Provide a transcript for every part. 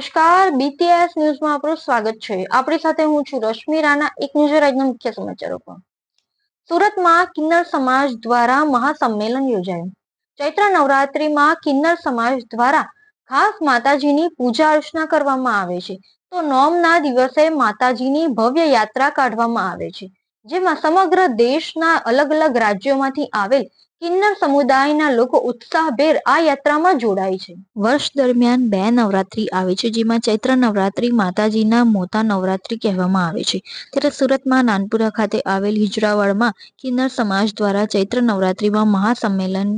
નમસ્કાર બીટીએસ ન્યૂઝમાં આપનું સ્વાગત છે. આપણી સાથે હું છું રશ્મિ રાણા, એક ન્યૂઝ રાજના મુખ્ય સમાચારો પર. સુરતમાં કિન્નર સમાજ દ્વારા મહાસંમેલન યોજાયું. ચૈત્ર નવરાત્રિમાં કિન્નર સમાજ દ્વારા ખાસ માતાજીની પૂજા અર્ચના કરવામાં આવે છે. તો નોમના દિવસે માતાજીની ભવ્ય યાત્રા કાઢવામાં આવે છે. જેમાં સમગ્ર દેશના અલગ અલગ રાજ્યોમાંથી આવેલ કિન્નર સમુદાયના લોકો ઉત્સાહભેર આ યાત્રામાં જોડાય છે. વર્ષ દરમિયાન બે નવરાત્રી આવે છે, જેમાં ચૈત્ર નવરાત્રી માતાજીના મોતા નવરાત્રી કહેવામાં આવે છે. ત્યારે સુરતમાં નાનપુરા ખાતે આવેલ હિજરાવાડમાં કિન્નર સમાજ દ્વારા ચૈત્ર નવરાત્રીમાં મહાસંમેલન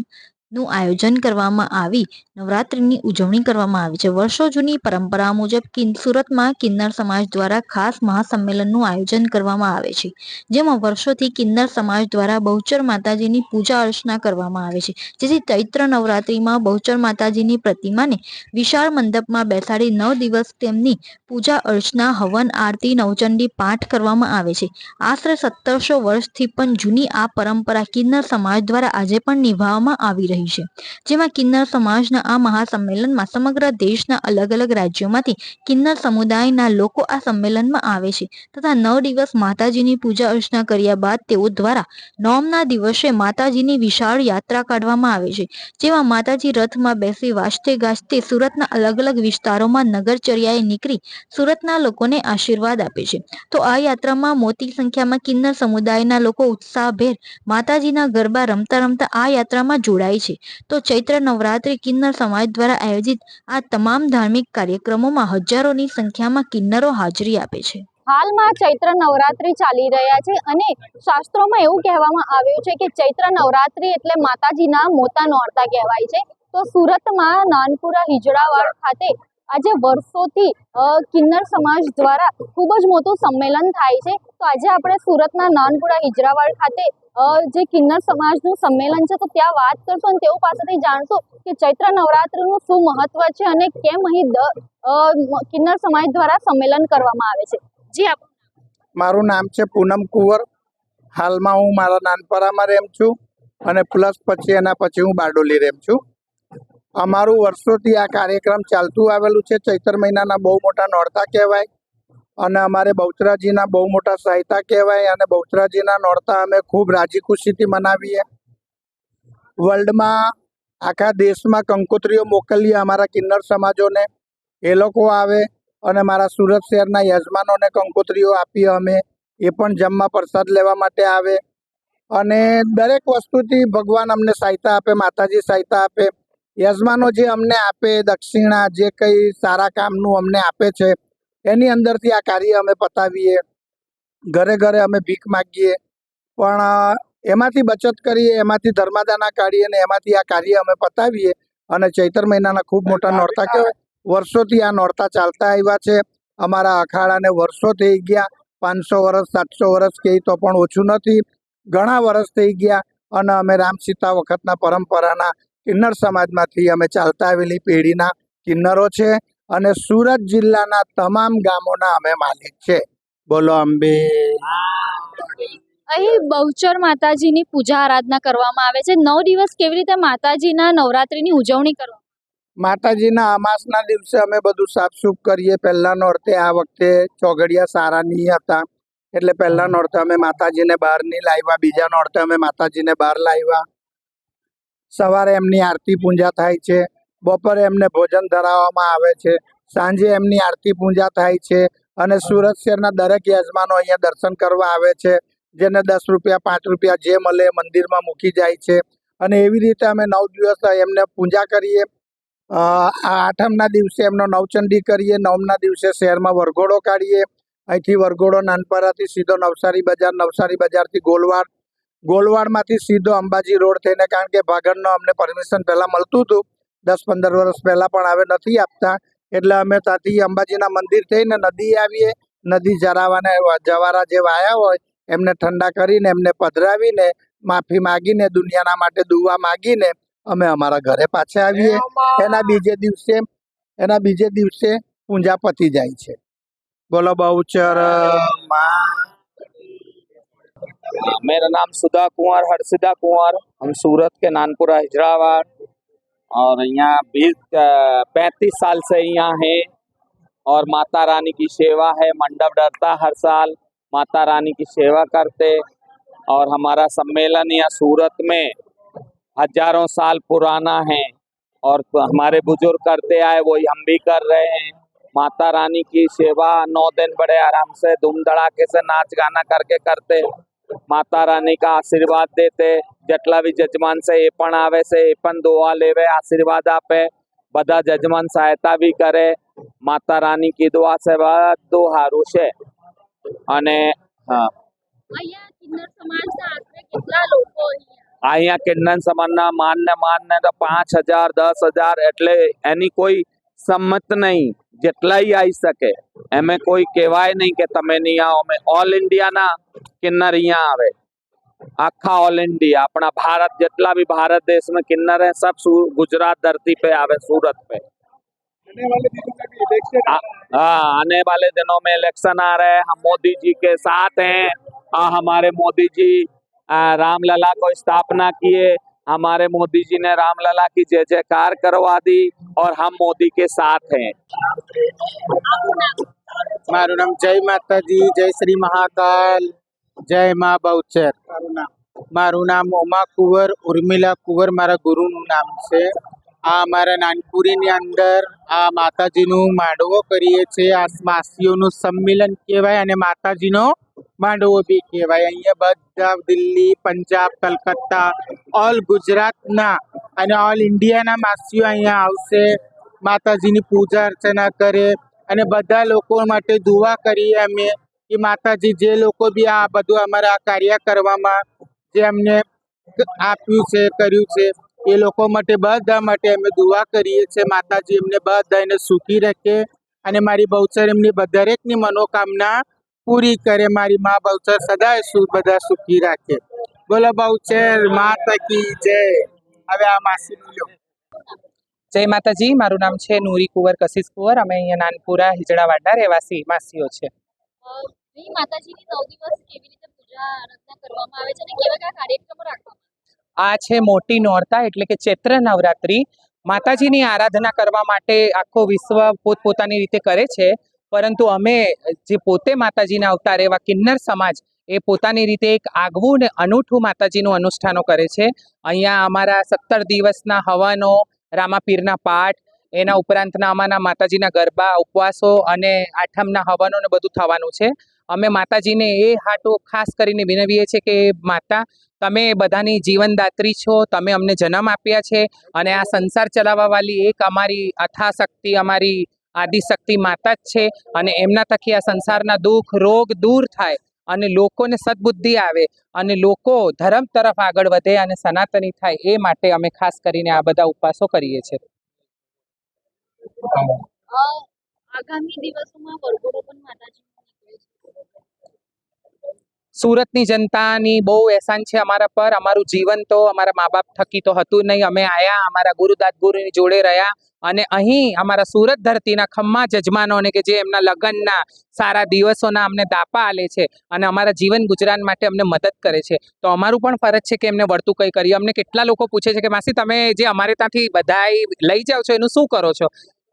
નું આયોજન કરવામાં આવી. નવરાત્રિની ઉજવણી કરવામાં આવી છે. વર્ષો જૂની પરંપરા મુજબ સુરતમાં કિન્નર સમાજ દ્વારા ખાસ મહાસંમેલનનું આયોજન કરવામાં આવે છે. જેમાં વર્ષોથી કિન્નર સમાજ દ્વારા બહુચર માતાજીની પૂજા અર્ચના કરવામાં આવે છે. જેથી ચૈત્ર નવરાત્રિમાં બહુચર માતાજીની પ્રતિમાને વિશાળ મંડપમાં બેસાડી નવ દિવસ તેમની પૂજા અર્ચના, હવન, આરતી, નવચંડી, પાઠ કરવામાં આવે છે. આશરે સત્તરસો વર્ષથી પણ જૂની આ પરંપરા કિન્નર સમાજ દ્વારા આજે પણ નિભાવવામાં આવી રહી છે. જેમાં કિન્નર સમાજના આ મહાસંમેલનમાં સમગ્ર દેશના અલગ અલગ રાજ્યોમાંથી કિન્નર સમુદાયના લોકો આ સંમેલનમાં આવે છે તથા નવ દિવસ માતાજીની પૂજા અર્ચના કર્યા બાદ તેઓ દ્વારા નોમના દિવસે માતાજીની વિશાળ યાત્રા કાઢવામાં આવે છે. જેમાં માતાજી રથમાં બેસી વાજતે ગાજતે સુરતના અલગ અલગ વિસ્તારોમાં નગરચર્યાએ નીકળી સુરતના લોકોને આશીર્વાદ આપે છે. તો આ યાત્રામાં મોટી સંખ્યામાં કિન્નર સમુદાયના લોકો ઉત્સાહભેર માતાજીના ગરબા રમતા રમતા આ યાત્રામાં જોડાય છે. તો ચૈત્ર નવરાત્રિ કિન્નર સમાજ દ્વારા આયોજિત આ તમામ ધાર્મિક કાર્યક્રમોમાં હજારોની સંખ્યામાં કિન્નરો હાજરી આપે છે. હાલમાં ચૈત્ર નવરાત્રી ચાલી રહ્યા છે અને શાસ્ત્રોમાં એવું કહેવામાં આવ્યું છે કે ચૈત્ર નવરાત્રી એટલે માતાજીના મોતા નોરતા કહેવાય છે. તો સુરતમાં નાનપુરા હિજડાવાડ ખાતે આજે વર્ષોથી કિન્નર સમાજ દ્વારા ખૂબ જ મોટું સંમેલન થાય છે. તો આજે આપણે સુરતના નાનપુરા હિજરાવાડ ખાતે જે કિન્નર સમાજનું સંમેલન છે, તો ત્યાં વાત કરશું અને તેઓ પાસેથી જાણશું કે ચૈત્ર નવરાત્રીનું શું મહત્વ છે અને કેમ અહીં કિન્નર સમાજ દ્વારા સંમેલન કરવામાં આવે છે. જી, આપ મારું નામ છે પૂનમ કુંવર. હાલમાં હું મારા નાનપરામાં રેમ છું અને પ્લસ પછી એના પછી હું બારડોલી રેમ છું. અમારું વર્ષોથી આ કાર્યક્રમ ચાલતું આવેલું છે. ચૈતર મહિનાના બહુ મોટા નોરતા કહેવાય અને અમારે બહુચરાજીના બહુ મોટા સહાયતા કહેવાય અને બહુચરાજીના નોરતા અમે ખૂબ રાજી ખુશીથી મનાવીએ. વર્લ્ડમાં આખા દેશમાં કંકોત્રીઓ મોકલીએ અમારા કિન્નર સમાજોને. એ લોકો આવે અને મારા સુરત શહેરના યજમાનોને કંકોત્રીઓ આપીએ અમે. એ પણ જમવા પ્રસાદ લેવા માટે આવે. અને દરેક વસ્તુથી ભગવાન અમને સહાયતા આપે, માતાજી સહાયતા આપે. યજમાનો જે અમને આપે દક્ષિણા જે કંઈ સારા કામનું અમને આપે છે એની અંદરથી આ કાર્ય અમે પતાવીએ. ઘરે ઘરે અમે ભીખ માગીએ. પણ એમાંથી બચત કરીએ એમાંથી ધર્માદાના કાઢીએ અને એમાંથી આ કાર્ય અમે પતાવીએ. અને ચૈતર મહિનાના ખૂબ મોટા નોરતા કહેવાય. વર્ષોથી આ નોરતા ચાલતા આવ્યા છે. અમારા અખાડાને વર્ષો થઈ ગયા. પાંચસો વર્ષ સાતસો વર્ષ કે તો પણ ઓછું નથી. ઘણા વર્ષ થઈ ગયા. અને અમે રામ સીતા વખતના પરંપરાના કિન્નર સમાજમાંથી અમે ચાલતા આવેલી પેઢીના કિન્નરો છે અને સુરત જિલ્લાના તમામ ગામોના અમે માલિક છે. બોલો અંબે. અહીં બહુચર માતાજીની પૂજા આરાધના કરવામાં આવે છે. નવ દિવસ કેવી રીતે માતાજીના નવરાત્રીની ઉજવણી કરવા? માતાજીના અમાસના દિવસે અમે બધું સાફસૂફ કરીએ. પહેલા નોરતે આ વખતે ચોગડિયા સારા નહીં હતા. એટલે પહેલા નોરતે અમે માતાજીને બહાર નહીં લાવ્યા. બીજા નોરતે અમે માતાજીને બહાર લાવ્યા. સવારે એમની આરતી પૂજા થાય છે, બપોરે એમને ભોજન ધરાવવામાં આવે છે, સાંજે એમની આરતી પૂજા થાય છે અને સુરત શહેરના દરેક યજમાનો અહીંયા દર્શન કરવા આવે છે, જેને દસ રૂપિયા, પાંચ રૂપિયા જે મળે મંદિરમાં મૂકી જાય છે. અને એવી રીતે અમે નવ દિવસ એમને પૂજા કરીએ. આઠમના દિવસે એમનો નવચંડી કરીએ, નવમના દિવસે શહેરમાં વરઘોડો કાઢીએ. અહીંથી વરઘોડો નાનપરાથી સીધો નવસારી બજાર, નવસારી બજારથી ગોલવાડ ગોલવાડમાંથી સીધો અંબાજી રોડ થઈને, કારણ કે ભાગળનો અમને પરમિશન પહેલાં મળતું હતું. દસ પંદર વર્ષ પહેલાં પણ હવે નથી આપતા. એટલે અમે ત્યાંથી અંબાજીના મંદિર થઈને નદી આવીએ. નદી જરાવાને જવારા જે વાયા હોય, એમને ઠંડા કરીને, એમને પધરાવીને, માફી માગીને, દુનિયાના માટે દુવા માગીને અમે અમારા ઘરે પાછા આવીએ. એના બીજે દિવસે, એના બીજે દિવસે પૂંજા પતી જાય છે. બોલો બહુચર. માં मेरा नाम सुधा कुंवर हर्षिदा कुंवर। हम सूरत के नानपुरा हिजराबाद और यहाँ बीस पैंतीस साल से यहाँ है। और माता रानी की सेवा है, मंडप डरता हर साल। माता रानी की सेवा करते। और हमारा सम्मेलन यहाँ सूरत में हज़ारों साल पुराना है। और हमारे बुज़ुर्ग करते आए, वही हम भी कर रहे हैं। माता रानी की सेवा नौ दिन बड़े आराम से, धूम धड़ाके से नाच गाना करके करते। માતા રાની કા આશીર્વાદ દેતે જેટલા બી જજમાન છે એ પણ આવે છે એ પણ દોવા લેવે આશીર્વાદ આપે બધા જજમાન સહાયતા બી કરે. માતા રાની કી આશીર્વાદ બધું સારું છે. અને હા. અહીંયા કિન્નર સમાજના માન ને માન ને તો પાંચ હજાર દસ હજાર એટલે એની કોઈ સંમત નહીં જેટલાય આવી શકે એમે કોઈ કહેવાય નહીં કે તમે નહીં આવો અમે ઓલ ઇન્ડિયાના કિન્નર અહીંયા આવે આખા ઓલ इंडिया अपना भारत जितना भी भारत देश में किन्नर है सब सू- गुजरात धरती पे आवे सूरत पे आ- हाँ आने वाले दिनों में इलेक्शन आ रहे हैं हम मोदी जी के साथ हैं आ, हमारे मोदी जी आ, रामलला को स्थापना किए हमारे मोदी जी ने रामलला की जय जयकार करवा दी और हम मोदी के साथ हैं મારું નામ જય માતાજી જય શ્રી મહાકાલ જય મા બહુચર મારું નામ ઉમા કુંવર ઉર્મિલા કુંવર મારા ગુરુનું નામ છે આ અમારા નાનપુરીની અંદર આ માતાજીનું માંડવો કરીએ છીએ આ માસીઓનું સંમેલન કહેવાય અને માતાજીનો માંડવો બી કહેવાય. અહીંયા બધા દિલ્હી, પંજાબ, કલકત્તા ઓલ ગુજરાતના અને ઓલ ઇન્ડિયાના માસીઓ અહીંયા આવશે. માતાજીની પૂજા અર્ચના કરે અને બધા લોકો માટે દુઆ કરીએ અમે કે માતાજી જે લોકો બી આ બધું અમારા કાર્ય કરવામાં જે અમને આપ્યું છે, કર્યું છે, એ લોકો માટે, બધા માટે અમે દુઆ કરીએ છીએ. માતાજી એમને બધાને સુખી રાખે અને મારી બહુચર એમની દરેકની મનોકામના પૂરી કરે મારી મા બહુચર સદાય સુ બધા સુખી રાખે. બોલો બહુચર માતા કી જય. હવે આ માસી લ્યો જય માતાજી મારું નામ છે નૂરી કુંવર કશિશ કુંવર. અમે અહીંયા નાનપુરા હિજડાવાડના રહેવાસી માસીઓ છે. માતાજીની નવ દિવસ કેવી રીતે પૂજા આરાધના કરવામાં આવે છે અને કેવા કયા કાર્યક્રમો રાખવામાં આ છે મોટી નોરતા એટલે કે ચૈત્ર નવરાત્રિ. માતાજીની આરાધના કરવા માટે આખો વિશ્વ પોતપોતાની રીતે કરે છે. પરંતુ અમે જે પોતે માતાજીના અવતાર એવા કિન્નર સમાજ, એ પોતાની રીતે એક આગવું ને અનૂઠું માતાજીનું અનુષ્ઠાનો કરે છે. અહીંયા અમારા સત્તર દિવસના હવનો રામાપીરના પાઠ, એના ઉપરાંતના અમારા માતાજીના ગરબા, ઉપવાસો અને આઠમના હવનો ને બધું થવાનું છે. અમે માતાજીને એ હાટો ખાસ કરીને વિનવીએ છીએ કે, માતા, તમે બધાની જીવનદાત્રી છો, તમે અમને જન્મ આપ્યા છે અને આ સંસાર ચલાવવાવાળી એક અમારી અથાશક્તિ, અમારી આદિશક્તિ માતા જ છે અને એમના થકી આ સંસારના દુઃખ રોગ દૂર થાય અને લોકોને સદબુદ્ધિ આવે અને લોકો ધર્મ તરફ આગળ વધે અને સનાતની થાય એ માટે અમે ખાસ કરીને આ બધા ઉપવાસો કરીએ છીએ. આગામી દિવસોમાં વર્ગોડો પણ છે સુરતની જનતાની બહુ એહસાન છે અમારા પર. અમારું જીવન તો અમારા મા બાપ થકી તો હતું નહીં. અમે આયા, અમારા ગુરુદાત ગુરુની જોડે રહ્યા અને અહીં અમારા સુરત ધરતીના ખમ્મા જજમાનોને કે જે એમના લગ્નના સારા દિવસોના અમને દાપા આલે છે અને અમારા જીવન ગુજરાન માટે અમને મદદ કરે છે. તો અમારું પણ ફરજ છે કે એમને વળતું કંઈ કરીએ. અમને કેટલા લોકો પૂછે છે કે, માસી, તમે જે અમારે ત્યાંથી બધાય લઈ જાઓ છો, એનું શું કરો છો?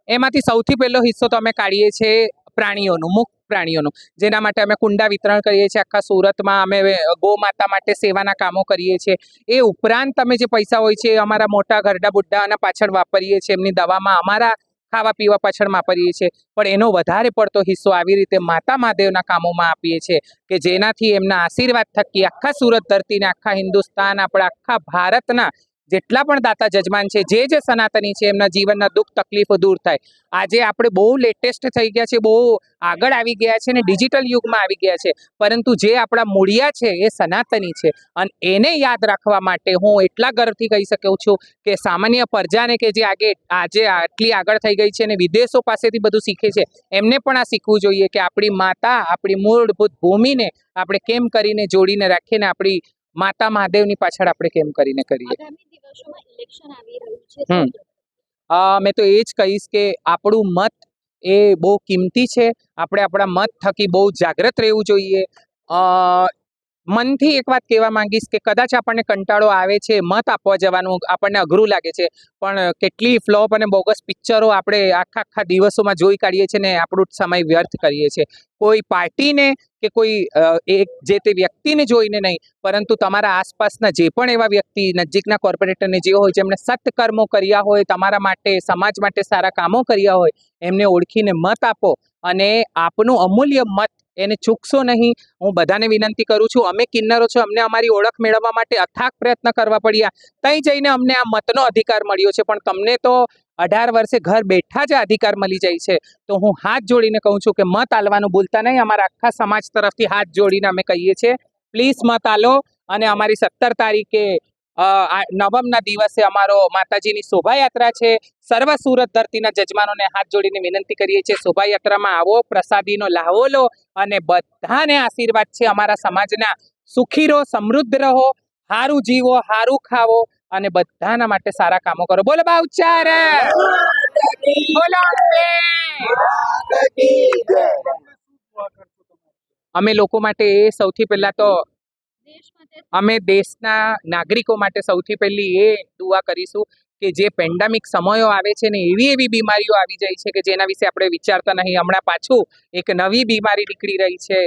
એમાંથી સૌથી પહેલો હિસ્સો તો અમે કાઢીએ છીએ પ્રાણીઓનું, મુખ પ્રાણીઓનું. જેના માટે અમે કુંડા વિતરણ કરીએ છીએ, આખા સુરતમાં અમે ગો માતા માટે સેવાના કામો કરીએ છીએ. એ ઉપરાંત અમે જે પૈસા હોય છે અમારા મોટા ઘરડા બુઢ્ઢાના પાછળ વાપરીએ છીએ. એમની દવામાં અમારા ખાવા પીવા પાછળ વાપરીએ છીએ. પણ એનો વધારે પડતો હિસ્સો આવી રીતે માતા મહાદેવના કામોમાં આપીએ છીએ કે જેનાથી એમના આશીર્વાદ થકી આખા સુરત ધરતીને, આખા હિન્દુસ્તાન, આપણા આખા ભારતના જેટલા પણ દાતા જજમાન છે, જે જે સનાતની છે, એમના જીવનના દુઃખ, તકલીફો દૂર થાય. આજે આપણે બહુ લેટેસ્ટ થઈ ગયા છે બહુ આગળ આવી ગયા છે ને ડિજિટલ યુગમાં આવી ગયા છે. પરંતુ જે આપણા મૂળિયા છે, એ સનાતની છે. અને એને યાદ રાખવા માટે હું એટલા ગર્વથી કહી શકું છું કે સામાન્ય પ્રજાને કે જે આગે, આજે આટલી આગળ થઈ ગઈ છે અને વિદેશો પાસેથી બધું શીખે છે, એમને પણ આ શીખવું જોઈએ કે આપણી માતા, આપણી મૂળભૂત ભૂમિને આપણે કેમ કરીને જોડીને રાખીને આપણી માતા મહાદેવની પાછળ આપણે કેમ કરીને કરીએ? હમ. અ, મેં તો એ જ કહીશ કે આપણું મત એ બહુ કિંમતી છે. આપણે આપણા મત થકી બહુ જાગૃત રહેવું જોઈએ. અ, મનથી એક વાત કહેવા માંગીશ કે કદાચ આપણને કંટાળો આવે છે, મત આપવા જવાનું આપણને અઘરું લાગે છે, પણ કેટલી ફ્લોપ અને બોગસ પિક્ચરો આપણે આખા આખા દિવસોમાં જોઈ કાઢીએ છીએ ને આપણું સમય વ્યર્થ કરીએ છીએ. કોઈ પાર્ટીને કે કોઈ એક જે તે વ્યક્તિને જોઈને નહીં, પરંતુ તમારા આસપાસના જે પણ એવા વ્યક્તિ, નજીકના કોર્પોરેટરને જે હોય, જેમણે સત્કર્મો કર્યા હોય, તમારા માટે, સમાજ માટે સારા કામો કર્યા હોય, એમને ઓળખીને મત આપો અને આપનું અમૂલ્ય મત એને ચૂકશો નહીં. હું બધાને વિનંતી કરું છું, અમે કિન્નરો છો, અમને અમારી ઓળખ મેળવવા માટે અથાક પ્રયત્ન કરવા પડ્યા. ત્યાં જઈને અમને આ મતનો અધિકાર મળ્યો છે, પણ તમને તો અઢાર વર્ષે ઘર બેઠા જ અધિકાર મળી જાય છે. તો હું હાથ જોડીને કહું છું કે મત આલવાનું ભૂલતા નહીં, અમારા આખા સમાજ તરફથી હાથ જોડીને અમે કહીએ છીએ, પ્લીઝ મત આલો અને અમારી સત્તર તારીખે નવમના દિવસે અમારો માતાજીની શોભાયાત્રા છે. સર્વ સુરત ધરતીના જજમાનોને હાથ જોડીને વિનંતી કરીએ છીએ શોભાયાત્રામાં આવો પ્રસાદીનો લાવો લો અને બધાને આશીર્વાદ છે. અમારા સમાજના સુખી રહો સમૃદ્ધ રહો સારું જીવો સારું ખાવો અને બધાના માટે સારા કામો કરો. બોલો બાઉચાર બોલો અમે લોકો માટે સૌથી પહેલા તો અમે દેશના નાગરિકો માટે સૌથી પહેલી એ દુઆ કરીશું કે જે પેન્ડામિક સમયો આવે છે ને એવી એવી બીમારીઓ આવી જાય છે કે જેના વિશે આપણે વિચારતા નહીં. હમણાં પાછું એક નવી બીમારી નીકળી રહી છે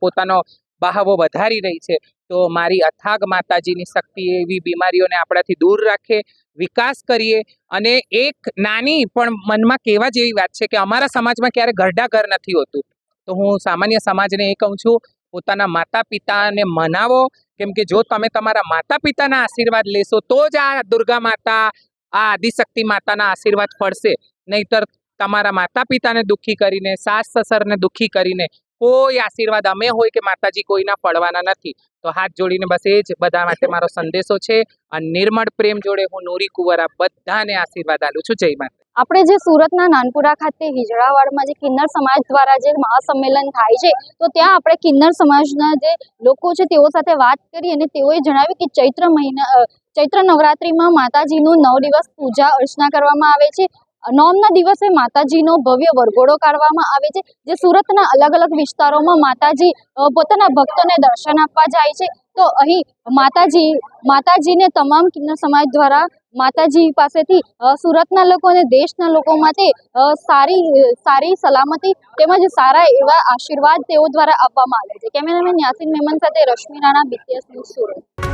પોતાનો બહાવો વધારી રહી છે. તો મારી અથાગ માતાજીની શક્તિ એવી બીમારીઓને આપણાથી દૂર રાખે, વિકાસ કરીએ અને એક નાની પણ મનમાં કહેવા જેવી વાત છે કે અમારા સમાજમાં ક્યારે ઘરડા ઘર નથી હોતું. તો હું સામાન્ય સમાજને એ કહું છું પોતાના માતા પિતાને મનાવો. કેમ કે જો તમે તમારા માતા પિતાના આશીર્વાદ લેશો, તો જ આ દુર્ગા માતા, આ આદિશક્તિ માતાના આશીર્વાદ ફળશે. નહીતર તમારા માતા પિતાને દુઃખી કરીને, સાસ સસરને દુઃખી કરીને કોઈ આશીર્વાદ અમે હોય કે માતાજી કોઈના પડવાના નથી. તો હાથ જોડીને બસ એ જ બધા માટે મારો સંદેશો છે. અને નિર્મળ પ્રેમ જોડે હું નૂરી કુંવરા બધાને આશીર્વાદ આલું છું. જય માતા આપણે જે સુરતના નાનપુરા ખાતે હિજડાવાડમાં જે કિન્નર સમાજ દ્વારા જે મહાસંમેલન થાય છે, તો ત્યાં આપણે કિન્નર સમાજના જે લોકો છે તેઓ સાથે વાત કરી અને તેઓએ જણાવ્યું કે ચૈત્ર મહિના ચૈત્ર નવરાત્રિમાં માતાજીનું નવ દિવસ પૂજા અર્ચના કરવામાં આવે છે. નોમના દિવસે માતાજીનો ભવ્ય વરઘોડો કાઢવામાં આવે છે, જે સુરતના અલગ અલગ વિસ્તારોમાં માતાજી પોતાના ભક્તોને દર્શન આપવા જાય છે. તો અહીં માતાજી, માતાજીને તમામ સમાજ દ્વારા માતાજી પાસેથી સુરતના લોકો અને દેશના લોકો માટે સારી સારી સલામતી તેમજ સારા એવા આશીર્વાદ તેઓ દ્વારા આપવામાં આવે છે. કેમેરામેન યાસીન મેમન સાથે રશ્મિ રાણા બીટીએસ ન્યૂઝ સુરત.